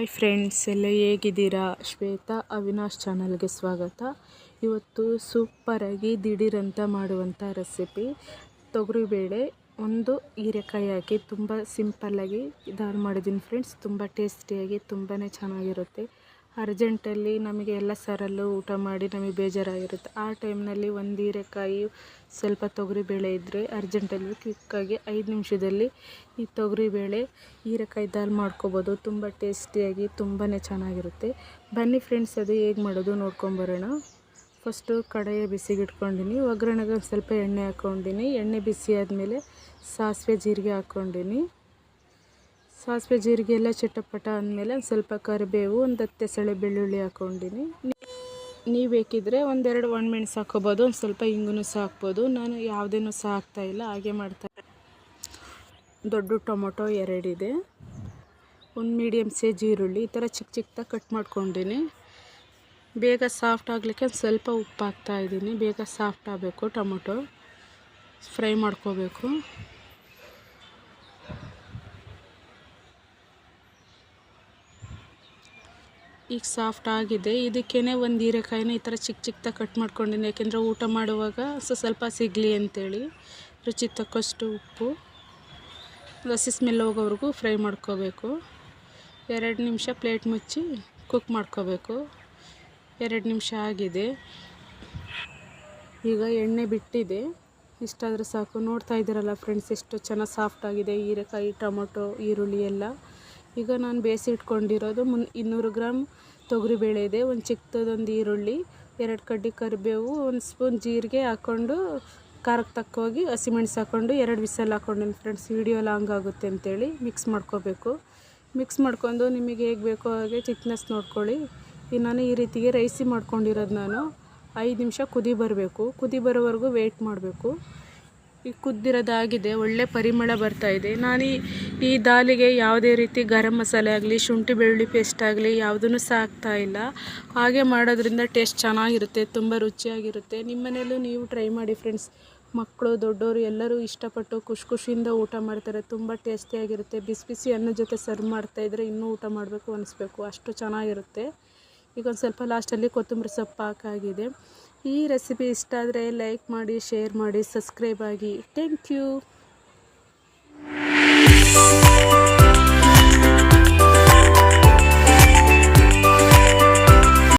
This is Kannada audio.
ಹಾಯ್ ಫ್ರೆಂಡ್ಸ್, ಎಲ್ಲ ಹೇಗಿದ್ದೀರಾ? ಶ್ವೇತಾ ಅವಿನಾಶ್ ಚಾನಲ್ಗೆ ಸ್ವಾಗತ. ಇವತ್ತು ಸೂಪರಾಗಿ ದಿಢೀರಂತ ಮಾಡುವಂಥ ರೆಸಿಪಿ ತೊಗರಿಬೇಳೆ ಒಂದು ಹೀರೆಕಾಯಿ ಹಾಕಿ ತುಂಬ ಸಿಂಪಲ್ಲಾಗಿ ಇದಾಗಿ ಮಾಡಿದ್ದೀನಿ ಫ್ರೆಂಡ್ಸ್ ತುಂಬ ಟೇಸ್ಟಿಯಾಗಿ ತುಂಬಾ ಚೆನ್ನಾಗಿರುತ್ತೆ. ಅರ್ಜೆಂಟಲ್ಲಿ ನಮಗೆ ಎಲ್ಲ ಸಾರಲ್ಲೂ ಊಟ ಮಾಡಿ ನಮಗೆ ಬೇಜಾರಾಗಿರುತ್ತೆ. ಆ ಟೈಮ್ನಲ್ಲಿ ಒಂದು ಹೀರೆಕಾಯಿ ಸ್ವಲ್ಪ ತೊಗರಿ ಬೇಳೆ ಇದ್ದರೆ ಅರ್ಜೆಂಟಲ್ಲಿ ಕ್ವಿಕ್ಕಾಗಿ ಐದು ನಿಮಿಷದಲ್ಲಿ ಈ ತೊಗರಿ ಬೇಳೆ, ಹೀರೆಕಾಯಿ ದಾಲ್ ಮಾಡ್ಕೋಬೋದು. ತುಂಬ ಟೇಸ್ಟಿಯಾಗಿ ತುಂಬಾ ಚೆನ್ನಾಗಿರುತ್ತೆ. ಬನ್ನಿ ಫ್ರೆಂಡ್ಸ್, ಅದು ಹೇಗೆ ಮಾಡೋದು ನೋಡ್ಕೊಂಬರೋಣ ಫಸ್ಟು ಕಡಾಯ ಬಿಸಿಗೆ ಇಟ್ಕೊಂಡಿನಿ ಒಗ್ಗರಣೆಗೆ ಸ್ವಲ್ಪ ಎಣ್ಣೆ ಹಾಕ್ಕೊಂಡಿನಿ ಎಣ್ಣೆ ಬಿಸಿ ಆದಮೇಲೆ ಸಾಸಿವೆ ಜೀರಿಗೆ ಹಾಕ್ಕೊಂಡಿನಿ ಸಾಸಿವೆ ಜೀರಿಗೆ ಎಲ್ಲ ಚಟಪಟ ಅಂದಮೇಲೆ ಒಂದು ಸ್ವಲ್ಪ ಕರಿಬೇವು, ಒಂದು ಹತ್ತೆ ಸಳೆ ಬೆಳ್ಳುಳ್ಳಿ ಹಾಕೊಂಡಿನಿ. ನೀವು ಬೇಕಿದ್ದರೆ ಒಂದೆರಡು ಒಣಮೆಣ್ಸು ಹಾಕ್ಕೋಬೋದು, ಒಂದು ಸ್ವಲ್ಪ ಹಿಂಗೂ ಸಹ ಹಾಕ್ಬೋದು. ನಾನು ಯಾವುದೇನೂ ಸಹ ಹಾಕ್ತಾಯಿಲ್ಲ ಹಾಗೆ ಮಾಡ್ತಾ ದೊಡ್ಡ ಟೊಮೊಟೊ ಎರಡಿದೆ. ಒಂದು ಮೀಡಿಯಮ್ ಸೈಜ್ ಈರುಳ್ಳಿ, ಈ ಥರ ಚಿಕ್ಕ ಚಿಕ್ಕದಾಗಿ ಕಟ್ ಮಾಡ್ಕೊಂಡಿನಿ. ಬೇಗ ಸಾಫ್ಟ್ ಆಗಲಿಕ್ಕೆ ಒಂದು ಸ್ವಲ್ಪ ಉಪ್ಪು ಹಾಕ್ತಾಯಿದ್ದೀನಿ ಬೇಗ ಸಾಫ್ಟ್ ಆಗಬೇಕು ಟೊಮೊಟೊ. ಫ್ರೈ ಮಾಡ್ಕೋಬೇಕು. ಈಗ ಸಾಫ್ಟ್ ಆಗಿದೆ. ಇದಕ್ಕೇ ಒಂದು ಹೀರೆಕಾಯಿನ ಈ ಥರ ಚಿಕ್ಕ ಚಿಕ್ಕದಾಗಿ ಕಟ್ ಮಾಡ್ಕೊಂಡಿನಿ. ಯಾಕೆಂದರೆ ಊಟ ಮಾಡುವಾಗ ಸೊ ಸ್ವಲ್ಪ ಸಿಗಲಿ ಅಂತೇಳಿ. ರುಚಿ ತಕ್ಕಷ್ಟು ಉಪ್ಪು. ಹಸಿ ಸ್ಮೆಲ್ ಹೋಗೋವರೆಗೂ ಫ್ರೈ ಮಾಡ್ಕೋಬೇಕು. ಎರಡು ನಿಮಿಷ ಪ್ಲೇಟ್ ಮುಚ್ಚಿ ಕುಕ್ ಮಾಡ್ಕೋಬೇಕು. ಎರಡು ನಿಮಿಷ ಆಗಿದೆ. ಈಗ ಎಣ್ಣೆ ಬಿಟ್ಟಿದೆ. ಇಷ್ಟಾದರೂ ಸಾಕು. ನೋಡ್ತಾ ಇದ್ದೀರಲ್ಲ ಫ್ರೆಂಡ್ಸ್, ಎಷ್ಟು ಚೆನ್ನಾಗಿ ಸಾಫ್ಟ್ ಆಗಿದೆ. ಹೀರೆಕಾಯಿ, ಟೊಮೊಟೊ, ಈರುಳ್ಳಿ ಎಲ್ಲ. ಈಗ ನಾನು ಬೇಯಿಸಿಟ್ಕೊಂಡಿರೋದು ಮುನ್ ಇನ್ನೂರು ಗ್ರಾಮ್ ತೊಗರಿಬೇಳೆ ಇದೆ, ಒಂದು ಚಿಕ್ಕದೊಂದು ಈರುಳ್ಳಿ, ಎರಡು ಕಡ್ಡಿ ಕರಿಬೇವು, ಒಂದು ಸ್ಪೂನ್ ಜೀರಿಗೆ ಹಾಕ್ಕೊಂಡು, ಖಾರಕ್ಕೆ ತಕ್ಕೋಗಿ ಹಸಿಮೆಣ್ಸು ಹಾಕ್ಕೊಂಡು, ಎರಡು ವಿಸಲ್ ಹಾಕ್ಕೊಂಡಿನಿ ಫ್ರೆಂಡ್ಸ್ ವೀಡಿಯೋ ಲಾಂಗ್ ಆಗುತ್ತೆ ಅಂತೇಳಿ ಮಿಕ್ಸ್ ಮಾಡ್ಕೋಬೇಕು. ಮಿಕ್ಸ್ ಮಾಡ್ಕೊಂಡು ನಿಮಗೆ ಹೇಗೆ ಬೇಕೋ ಹಾಗೆ ಚಿಕ್ನೆಸ್ ನೋಡ್ಕೊಳ್ಳಿ. ನಾನು ಈ ರೀತಿಗೆ ರೈಸಿ ಮಾಡ್ಕೊಂಡಿರೋದು ನಾನು. ಐದು ನಿಮಿಷ ಕುದಿ ಬರಬೇಕು. ಕುದಿ ಬರೋವರೆಗೂ ವೇಯ್ಟ್ ಮಾಡಬೇಕು. ಈಗ ಕುದ್ದಿರೋದಾಗಿದೆ, ಒಳ್ಳೆ ಪರಿಮಳ ಬರ್ತಾ ಇದೆ. ನಾನು ಈ ಈ ದಾಲಿಗೆ ಯಾವುದೇ ರೀತಿ ಗರಂ ಮಸಾಲೆ ಆಗಲಿ, ಶುಂಠಿ ಬೆಳ್ಳುಳ್ಳಿ ಪೇಸ್ಟ್ ಆಗಲಿ ಯಾವುದನ್ನು ಸಹ ಹಾಕ್ತಾ ಇಲ್ಲ. ಹಾಗೆ ಮಾಡೋದ್ರಿಂದ ಟೇಸ್ಟ್ ಚೆನ್ನಾಗಿರುತ್ತೆ, ತುಂಬ ರುಚಿಯಾಗಿರುತ್ತೆ. ನಿಮ್ಮ ಮನೆಯಲ್ಲೂ ನೀವು ಟ್ರೈ ಮಾಡಿ ಫ್ರೆಂಡ್ಸ್. ಮಕ್ಕಳು ದೊಡ್ಡವರು ಎಲ್ಲರೂ ಇಷ್ಟಪಟ್ಟು ಖುಷಿ ಖುಷಿಯಿಂದ ಊಟ ಮಾಡ್ತಾರೆ. ತುಂಬ ಟೇಸ್ಟಿಯಾಗಿರುತ್ತೆ. ಬಿಸಿ ಬಿಸಿ ಅನ್ನ ಜೊತೆ ಸರ್ವ್ ಮಾಡ್ತಾಯಿದ್ರೆ ಇನ್ನೂ ಊಟ ಮಾಡಬೇಕು ಅನಿಸ್ಬೇಕು. ಅಷ್ಟು ಚೆನ್ನಾಗಿರುತ್ತೆ. ಈಗ ಒಂದು ಸ್ವಲ್ಪ ಲಾಸ್ಟಲ್ಲಿ ಕೊತ್ತಂಬರಿ ಸೊಪ್ಪು ಹಾಕಾಗಿದೆ. ಈ ರೆಸಿಪಿ ಇಷ್ಟ ಆದರೆ ಲೈಕ್ ಮಾಡಿ ಶೇರ್ ಮಾಡಿ ಸಬ್ಸ್ಕ್ರೈಬ್ ಆಗಿ. Thank you